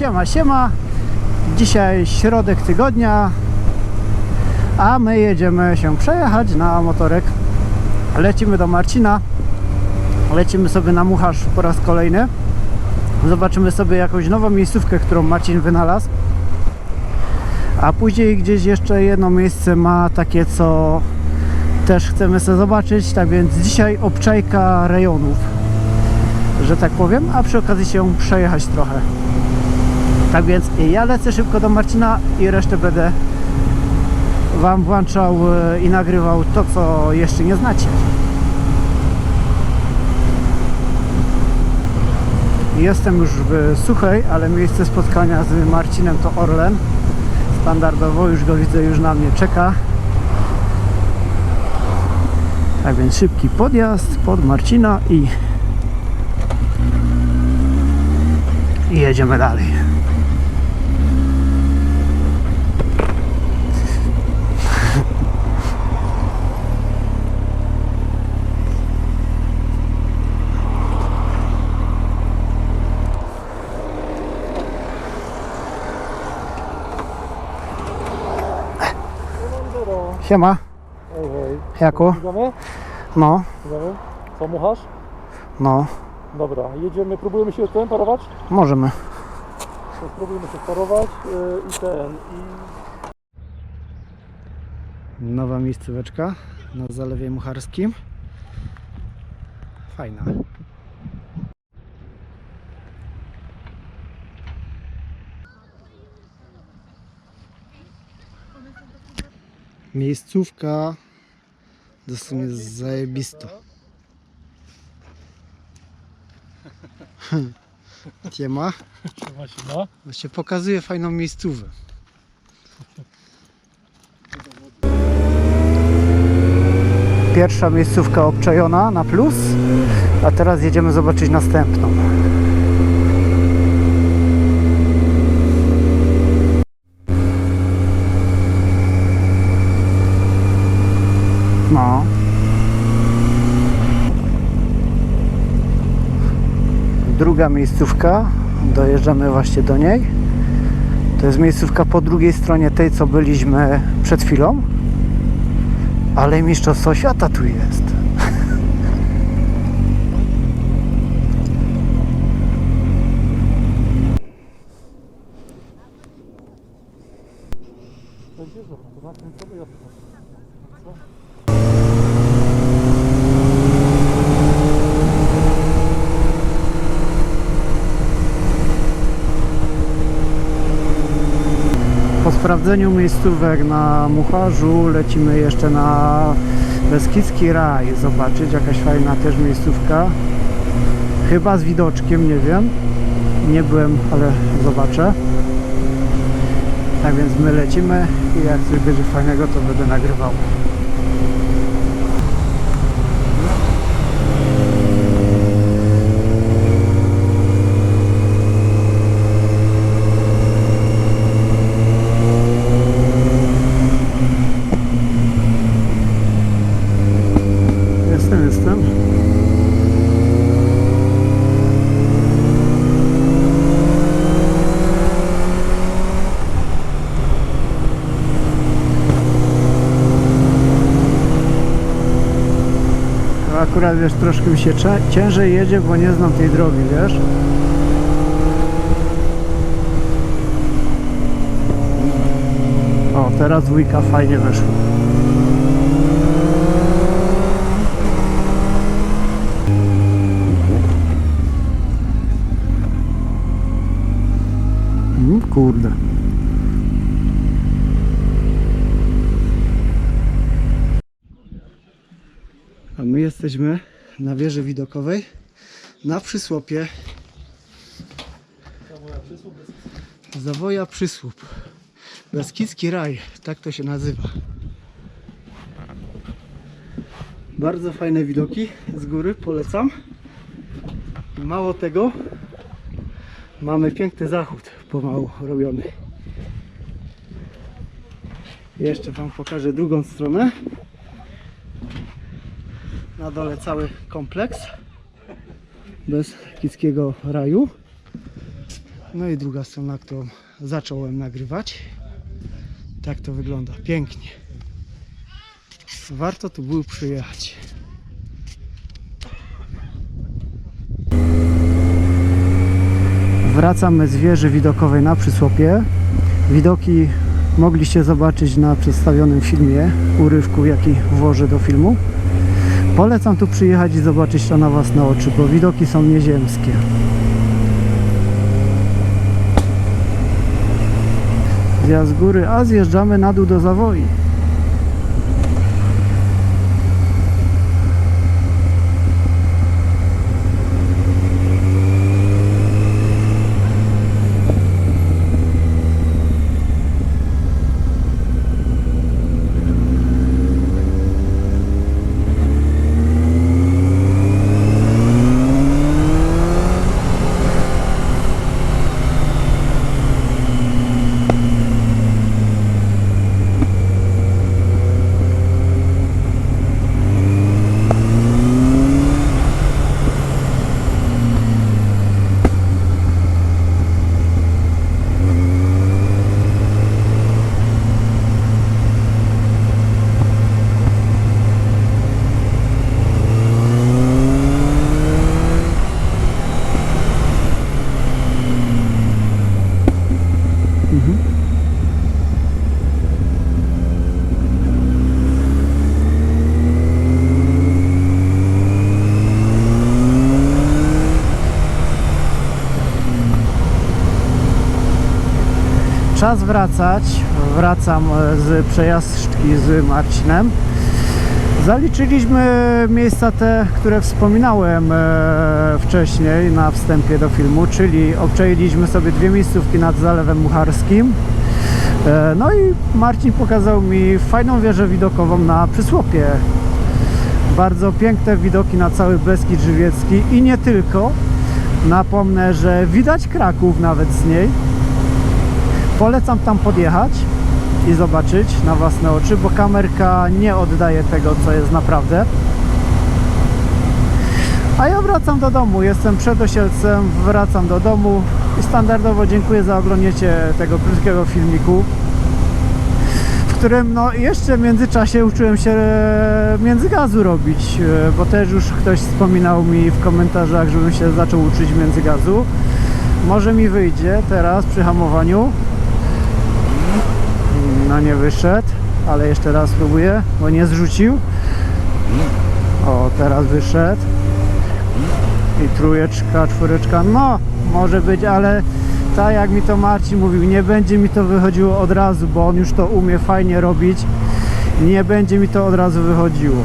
Siema, siema. Dzisiaj środek tygodnia, a my jedziemy się przejechać na motorek. Lecimy do Marcina. Lecimy sobie na Muchasz po raz kolejny. Zobaczymy sobie jakąś nową miejscówkę, którą Marcin wynalazł. A później gdzieś jeszcze jedno miejsce ma takie, co też chcemy sobie zobaczyć. Tak więc dzisiaj obczajka rejonów, że tak powiem, a przy okazji się przejechać trochę. Tak więc ja lecę szybko do Marcina i resztę będę Wam włączał e, i nagrywał to, co jeszcze nie znacie. Jestem już w Suchej, ale miejsce spotkania z Marcinem to Orlen. Standardowo już go widzę, już na mnie czeka. Tak więc szybki podjazd pod Marcina i, i jedziemy dalej. Siema, Hej, hej. Jaku? Idziemy? No, Idziemy? Co, muchasz? no, Dobra, jedziemy, próbujemy się ten parować? możemy. To spróbujmy się parować yy, i ten, i... Nowa miejscóweczka na Zalewie Mucharskim. Fajna. Miejscówka dosłownie zajebista. Ciema. Trzyma się, no. Właśnie pokazuje fajną miejscówę. Pierwsza miejscówka obczajona na plus, a teraz jedziemy zobaczyć następną. No. Druga miejscówka, dojeżdżamy właśnie do niej. To jest miejscówka po drugiej stronie tej, co byliśmy przed chwilą. Ale mistrzostwo świata tu jest. Dobra, to nakręcamy ja Co? Po sprawdzeniu miejscówek na Mucharzu lecimy jeszcze na Beskidzki Raj zobaczyć, jakaś fajna też miejscówka. Chyba z widoczkiem, nie wiem. Nie byłem, ale zobaczę. Tak więc my lecimy i jak coś będzie fajnego, to będę nagrywał. Jestem, jestem. To Akurat wiesz, troszkę mi się ciężej jedzie, bo nie znam tej drogi, wiesz? O, teraz dwójka fajnie weszła. Mm, kurde. A my jesteśmy na wieży widokowej na przysłopie Zawoja Przysłup. Beskidzki Raj, tak to się nazywa. Bardzo fajne widoki z góry, polecam. Mało tego, mamy piękny zachód pomału robiony. Jeszcze Wam pokażę drugą stronę. Na dole cały kompleks bez kickiego raju. No i druga strona, którą zacząłem nagrywać. Tak to wygląda. Pięknie. Warto tu było przyjechać. Wracamy z wieży widokowej na Przysłopie. Widoki mogliście zobaczyć na przedstawionym filmie, urywku jaki włożę do filmu. Polecam tu przyjechać i zobaczyć to na własne oczy, bo widoki są nieziemskie. Zjazd góry, a zjeżdżamy na dół do Zawoi. Czas wracać. Wracam e, z przejażdżki z Marcinem. Zaliczyliśmy miejsca te, które wspominałem e, wcześniej na wstępie do filmu, czyli obczajiliśmy sobie dwie miejscówki nad Zalewem Mucharskim. E, No i Marcin pokazał mi fajną wieżę widokową na Przysłopie. Bardzo piękne widoki na cały Beskid Żywiecki i nie tylko. Napomnę, że widać Kraków nawet z niej. Polecam tam podjechać i zobaczyć na własne oczy, bo kamerka nie oddaje tego, co jest naprawdę. A ja wracam do domu, jestem przed Osielcem, wracam do domu i standardowo dziękuję za oglądnięcie tego krótkiego filmiku, w którym no jeszcze w międzyczasie uczyłem się e, międzygazu robić, e, bo też już ktoś wspominał mi w komentarzach, żebym się zaczął uczyć międzygazu. Może mi wyjdzie teraz przy hamowaniu. No nie wyszedł, ale jeszcze raz spróbuję, bo nie zrzucił. O, teraz wyszedł. I trójeczka, czwóreczka, no może być, ale tak jak mi to Marcin mówił, nie będzie mi to wychodziło od razu, bo on już to umie fajnie robić. Nie będzie mi to od razu wychodziło.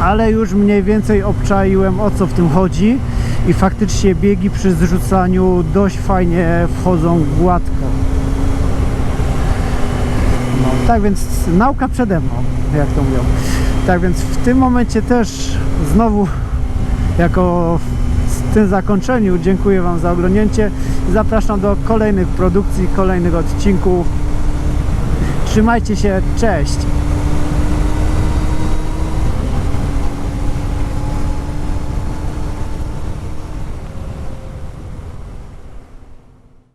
Ale już mniej więcej obczaiłem o co w tym chodzi i faktycznie biegi przy zrzucaniu dość fajnie wchodzą gładko. Tak więc nauka przede mną, jak to mówią. Tak więc w tym momencie też znowu jako w tym zakończeniu dziękuję Wam za oglądnięcie zapraszam do kolejnych produkcji, kolejnych odcinków. Trzymajcie się, cześć!